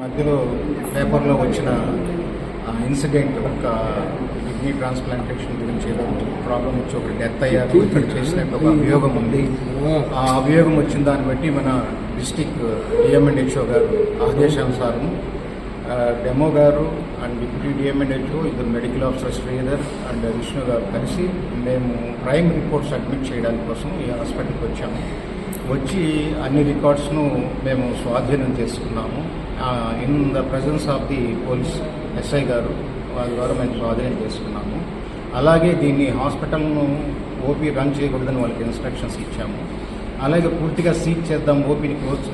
మధ్యలో పేపర్లో వచ్చిన ఇన్సిడెంట్ ఒక కిడ్నీ ట్రాన్స్ప్లాంటేషన్ గురించి ఏదో ప్రాబ్లం వచ్చి ఒక డెత్ అయ్యారు ఇక్కడ చేసినట్టు ఒక అభియోగం ఉంది. ఆ. అభియోగం వచ్చిన దాన్ని బట్టి మన డిస్టిక్ డిఎంఎన్హెచ్ఓ గారు ఆదేశానుసారం డెమో గారు అండ్ డిప్యూటీ డిఎంఎన్హెచ్ఓ ఇద్దరు medical officer Sridhar and Vishnu గారు కలిసి మేము ప్రైమ్ రిపోర్ట్ సబ్మిట్ చేయడానికి కోసం ఈ హాస్పిటల్కి వచ్చాము. వచ్చి అన్ని రికార్డ్స్ను మేము స్వాధీనం చేసుకున్నాము. In the presence of the police SI గారు వాళ్ళ ద్వారా మేము స్వాధీనం చేసుకున్నాము. అలాగే దీన్ని హాస్పిటల్ను ఓపీ రన్ చేయకూడదని వాళ్ళకి ఇన్స్ట్రక్షన్స్ ఇచ్చాము. అలాగే పూర్తిగా సీజ్ చేద్దాం ఓపీని క్లోజ్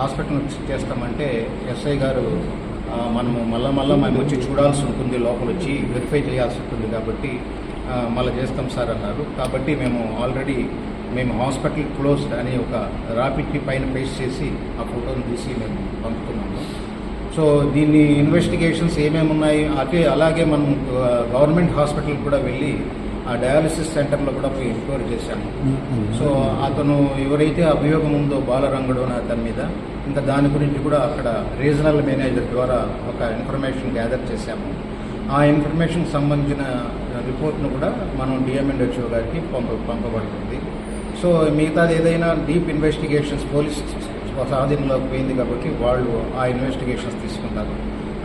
హాస్పిటల్ చేస్తామంటే ఎస్ఐ గారు మనము మళ్ళా మళ్ళా మేము వచ్చి చూడాల్సి ఉంటుంది లోపల వచ్చి వెరిఫై చేయాల్సి ఉంటుంది కాబట్టి మళ్ళీ చేస్తాం సార్ అన్నారు. కాబట్టి మేము ఆల్రెడీ మేము హాస్పిటల్ క్లోజ్డ్ అని ఒక రాపిడ్ని పైన పేస్ట్ చేసి ఆ ఫోటోని తీసి మేము పంపుతున్నాం. సో దీన్ని ఇన్వెస్టిగేషన్స్ ఏమేమి ఉన్నాయి? అదే అలాగే మనం గవర్నమెంట్ హాస్పిటల్ కూడా వెళ్ళి ఆ డయాలసిస్ సెంటర్లో కూడా పోయి ఎంక్వైరీ చేశాము. సో అతను ఎవరైతే అభియోగం ఉందో బాలరంగుడు అని అతని మీద ఇంకా దాని గురించి కూడా అక్కడ రీజనల్ మేనేజర్ ద్వారా ఒక ఇన్ఫర్మేషన్ గ్యాదర్ చేశాము. ఆ ఇన్ఫర్మేషన్ సంబంధించిన రిపోర్ట్ను కూడా మనం డిఎంఎన్హెచ్ఓ గారికి పంప పంపబడుతుంది. సో మిగతాది ఏదైనా డీప్ ఇన్వెస్టిగేషన్స్ పోలీస్ స్వాధీనంలోకి పోయింది కాబట్టి వాళ్ళు ఆ ఇన్వెస్టిగేషన్స్ తీసుకుంటారు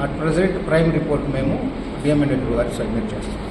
అట్ ప్రజెంట్ ప్రైమ్ రిపోర్ట్ మేము డిఎంఎన్హెచ్ఓ గారికి సబ్మిట్ చేస్తాం